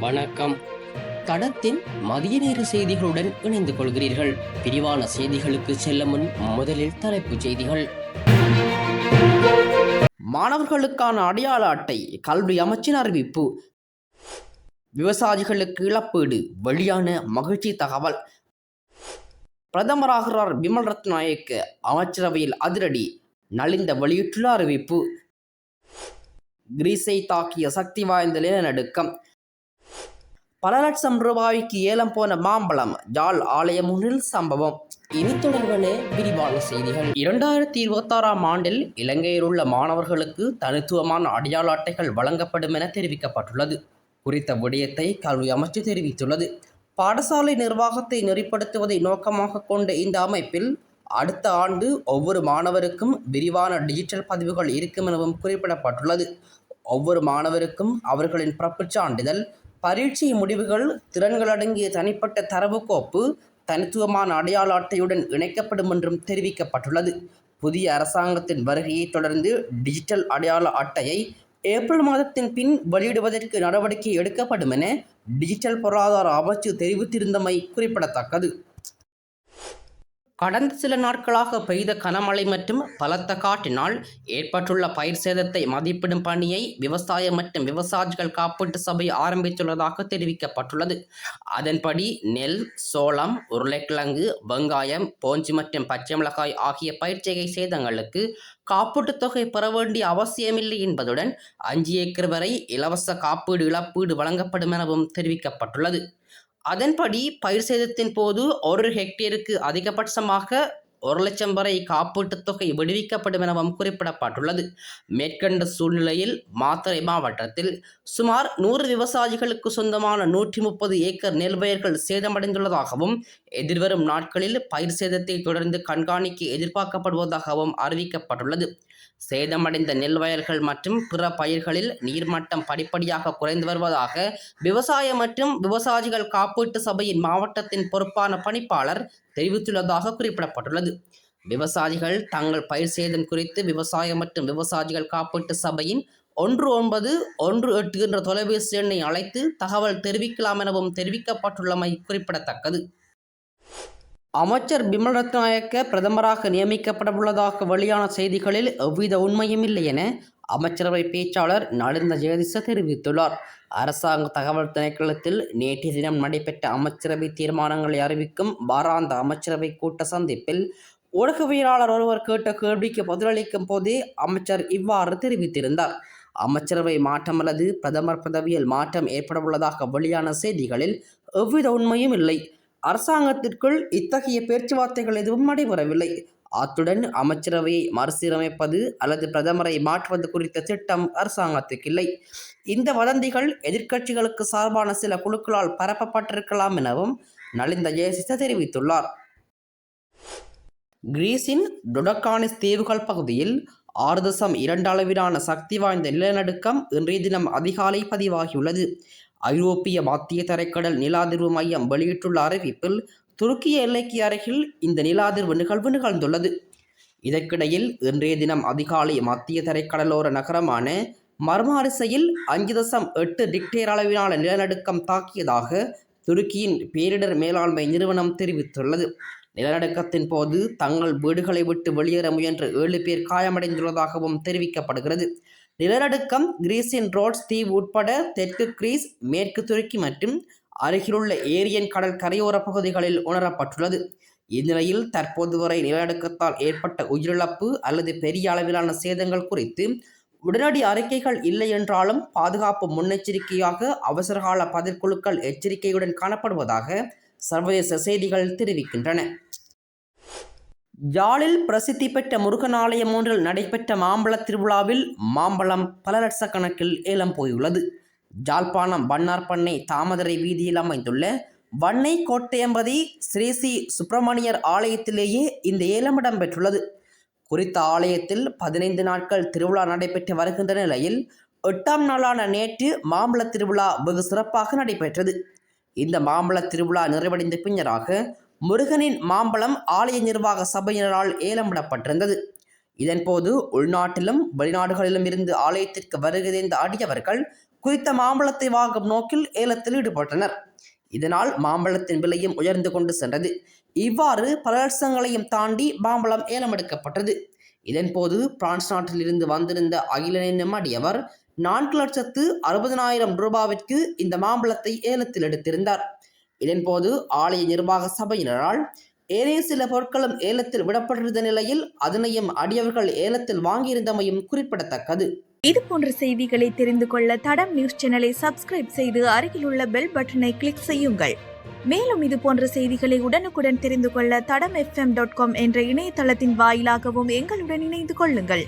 வணக்கம். தடத்தின் மதிய நேர செய்திகளுடன் இணைந்து கொள்கிறீர்கள். விரிவான செய்திகளுக்கு செல்ல முன் முதலில் தலைப்புச் செய்திகள். மாணவர்களுக்கான அடையாள அட்டை கல்வி அமைச்சின் அறிவிப்பு. விவசாயிகளுக்கு இழப்பீடு வெளியான மகிழ்ச்சி தகவல். பிரதமராகிறார் விமல் ரத்நாயக்க அமைச்சரவையில் அதிரடி நலிந்த வெளியிட்டுள்ள அறிவிப்பு. கிரீஸை தாக்கிய சக்தி வாய்ந்த நிலநடுக்கம். பல லட்சம் ரூபாய்க்கு ஏலம் போன மாம்பழம் ஜால் ஆலயம் ஒன்றில் சம்பவம். இனி தொடர்பான விரிவான செய்திகள். இரண்டாயிரத்தி இருபத்தாறாம் ஆண்டில் இலங்கையில் உள்ள மாணவர்களுக்கு தனித்துவமான அடையாள அட்டைகள் வழங்கப்படும் என தெரிவிக்கப்பட்டுள்ளது. குறித்த விடயத்தை கல்வி அமைச்சு தெரிவித்துள்ளது. பாடசாலை நிர்வாகத்தை நெறிப்படுத்துவதை நோக்கமாக கொண்ட இந்த அமைப்பில் அடுத்த ஆண்டு ஒவ்வொரு மாணவருக்கும் விரிவான டிஜிட்டல் பதிவுகள் இருக்கும் எனவும் குறிப்பிடப்பட்டுள்ளது. ஒவ்வொரு மாணவருக்கும் அவர்களின் பிறப்புச் சான்றிதழ் பரீட்சை முடிவுகள் திறன்கள் அடங்கிய தனிப்பட்ட தரவு கோப்பு தனித்துவமான அடையாள அட்டையுடன் இணைக்கப்படும் என்றும் தெரிவிக்கப்பட்டுள்ளது. புதிய அரசாங்கத்தின் வருகையை தொடர்ந்து டிஜிட்டல் அடையாள அட்டையை ஏப்ரல் மாதத்தின் பின் வெளியிடுவதற்கு நடவடிக்கை எடுக்கப்படும் என டிஜிட்டல் பொருளாதார அமைச்சு தெரிவித்திருந்தமை குறிப்பிடத்தக்கது. கடந்த சில நாட்களாக பெய்த கனமழை மற்றும் பலத்த காற்றினால் ஏற்பட்டுள்ள பயிர் சேதத்தை மதிப்பிடும் பணியை விவசாயம் மற்றும் விவசாயிகள் காப்பீட்டு சபை ஆரம்பித்துள்ளதாக தெரிவிக்கப்பட்டுள்ளது. அதன்படி நெல் சோளம் உருளைக்கிழங்கு வெங்காயம் போஞ்சி மற்றும் பச்சை மிளகாய் ஆகிய பயிர்ச்செய்கை சேதங்களுக்கு காப்பீட்டுத் தொகை பெற வேண்டிய அவசியமில்லை என்பதுடன் அஞ்சு ஏக்கர் வரை இலவச காப்பீடு இழப்பீடு வழங்கப்படும் எனவும் தெரிவிக்கப்பட்டுள்ளது. அதன்படி பயிர் சேதத்தின் போது ஒரு ஹெக்டேருக்கு அதிகபட்சமாக ஒரு லட்சம் வரை காப்பீட்டுத் தொகை விடுவிக்கப்படும் எனவும் குறிப்பிடப்பட்டுள்ளது. மேற்கண்ட சூழ்நிலையில் மாத்தறை மாவட்டத்தில் சுமார் நூறு விவசாயிகளுக்கு சொந்தமான நூற்றி முப்பது ஏக்கர் நெல்வயர்கள் சேதமடைந்துள்ளதாகவும் எதிர்வரும் நாட்களில் பயிர் சேதத்தை தொடர்ந்து கண்காணிக்க எதிர்பார்க்கப்படுவதாகவும் அறிவிக்கப்பட்டுள்ளது. சேதமடைந்த நெல் வயல்கள் மற்றும் பிற பயிர்களில் நீர்மட்டம் படிப்படியாக குறைந்து வருவதாக விவசாய மற்றும் விவசாயிகள் காப்பீட்டு சபையின் மாவட்டத்தின் பொறுப்பான பணிப்பாளர் தெரிவித்துள்ளதாக குறிப்பிடப்பட்டுள்ளது. விவசாயிகள் தங்கள் பயிர் சேதம் குறித்து விவசாயம் மற்றும் விவசாயிகள் காப்பீட்டு சபையின் ஒன்று ஒன்பது ஒன்று எட்டு என்ற தொலைபேசி எண்ணை அழைத்து தகவல் தெரிவிக்கலாம் எனவும் தெரிவிக்கப்பட்டுள்ளமை குறிப்பிடத்தக்கது. அமைச்சர் பிமல் ரத்நாயக்க பிரதமராக நியமிக்கப்படவுள்ளதாக வெளியான செய்திகளில் எவ்வித உண்மையும் இல்லை என அமைச்சரவை பேச்சாளர் நலிந்த ஜெகதீச தெரிவித்துள்ளார். அரசாங்க தகவல் திணைக்களத்தில் நேற்றைய தினம் நடைபெற்ற அமைச்சரவை தீர்மானங்களை அறிவிக்கும் வாராந்த அமைச்சரவை கூட்ட சந்திப்பில் ஊடகவியலாளர் ஒருவர் கேட்ட கேள்விக்கு பதிலளிக்கும் போதே அமைச்சர் இவ்வாறு தெரிவித்திருந்தார். அமைச்சரவை மாற்றம் அல்லது பிரதமர் பதவியில் மாற்றம் ஏற்படவுள்ளதாக வெளியான செய்திகளில் எவ்வித உண்மையும் இல்லை. அரசாங்கத்திற்குள் இத்தகைய பேச்சுவார்த்தைகள் எதுவும் நடைபெறவில்லை. அத்துடன் அமைச்சரவையை மறுசீரமைப்பது அல்லது பிரதமரை மாற்றுவது குறித்த திட்டம் அரசாங்கத்துக்கு இல்லை இந்த வதந்திகள் எதிர்க்கட்சிகளுக்கு சார்பான சில குழுக்களால் பரப்பப்பட்டிருக்கலாம் எனவும் நலிந்த ஜெயசிச தெரிவித்துள்ளார். கிரீஸின் டொடக்கானிஸ் தீவுகள் பகுதியில் ஆறு தசம் இரண்டு அளவிலான சக்தி வாய்ந்த நிலநடுக்கம் இன்றைய தினம் அதிகாலை பதிவாகியுள்ளது. ஐரோப்பிய மத்திய தரைக்கடல் நிலாதிர்வு மையம் வெளியிட்டுள்ள அறிவிப்பில் துருக்கிய எல்லைக்கு அருகில் இந்த நிலாதிர்வு நிகழ்வு நிகழ்ந்துள்ளது. இதற்கிடையில் இன்றைய தினம் அதிகாலை மத்திய தரைக்கடலோர நகரமான மர்மாரிசையில் அஞ்சு தசம் எட்டு டிக்டேர் அளவிலான நிலநடுக்கம் தாக்கியதாக துருக்கியின் பேரிடர் மேலாண்மை நிறுவனம் தெரிவித்துள்ளது. நிலநடுக்கத்தின் போது தங்கள் வீடுகளை விட்டு வெளியேற முயன்ற ஏழு பேர் காயமடைந்துள்ளதாகவும் தெரிவிக்கப்படுகிறது. நிலநடுக்கம் கிரீஸின் ரோட்ஸ் தீவு உட்பட தெற்கு கிரீஸ் மேற்கு துருக்கி மற்றும் அருகிலுள்ள ஏரியன் கடல் கரையோர பகுதிகளில் உணரப்பட்டுள்ளது. இந்நிலையில் தற்போது வரை நிலநடுக்கத்தால் ஏற்பட்ட உயிரிழப்பு அல்லது பெரிய அளவிலான சேதங்கள் குறித்து உடனடி அறிக்கைகள் இல்லை என்றாலும் பாதுகாப்பு முன்னெச்சரிக்கையாக அவசரகால பதிற்குழுக்கள் எச்சரிக்கையுடன் காணப்படுவதாக சர்வதேச செய்திகள் தெரிவிக்கின்றன. யாழில் பிரசித்தி பெற்ற முருகன் ஆலயம் ஒன்றில் நடைபெற்ற மாம்பழ திருவிழாவில் மாம்பழம் பல லட்சக்கணக்கில் ஏலம் போயுள்ளது. ஜாழ்ப்பாணம் வண்ணார்பண்ணை தாமதரை வீதியில் அமைந்துள்ள வண்ணை கோட்டையம்பதி ஸ்ரீ ஸ்ரீ சுப்பிரமணியர் ஆலயத்திலேயே இந்த ஏலம் இடம்பெற்றுள்ளது. குறித்த ஆலயத்தில் பதினைந்து நாட்கள் திருவிழா நடைபெற்று வருகின்ற நிலையில் எட்டாம் நாளான நேற்று மாம்பழ திருவிழா வெகு சிறப்பாக நடைபெற்றது. இந்த மாம்பழ திருவிழா நிறைவடைந்த பின்னராக முருகனின் மாம்பழம் ஆலய நிர்வாக சபையினரால் ஏலமிடப்பட்டிருந்தது. இதன்போது உள்நாட்டிலும் வெளிநாடுகளிலும் இருந்து ஆலயத்திற்கு வருகிறந்த அடியவர்கள் குறித்த மாம்பழத்தை வாங்கும் நோக்கில் ஏலத்தில் ஈடுபட்டனர். இதனால் மாம்பழத்தின் விலையும் உயர்ந்து கொண்டு சென்றது. இவ்வாறு பல லட்சங்களையும் தாண்டி மாம்பழம் ஏலம் எடுக்கப்பட்டது இதன்போது பிரான்ஸ் நாட்டிலிருந்து வந்திருந்த அகிலன் அடியவர் நான்கு லட்சத்து அறுபதனாயிரம் ரூபாவிற்கு இந்த மாம்பழத்தை ஏலத்தில் எடுத்திருந்தார். இதன்போது ஆலய நிர்வாக சபையினரால் ஏனைய சில பொருட்களும் ஏலத்தில் விடப்பட்டிருந்த நிலையில் அதனையும் அடியவர்கள் ஏலத்தில் வாங்கியிருந்தமையும் குறிப்பிடத்தக்கது. இது போன்ற செய்திகளை தெரிந்து கொள்ள தடம் நியூஸ் சேனலை சப்ஸ்கிரைப் செய்து அருகிலுள்ள பெல் பட்டனை கிளிக் செய்யுங்கள். மேலும் இது போன்ற செய்திகளை உடனுக்குடன் தெரிந்து கொள்ள தடம் எஃப்எம் டாட் காம் என்ற இணையதளத்தின் வாயிலாகவும் எங்களுடன் இணைந்து கொள்ளுங்கள்.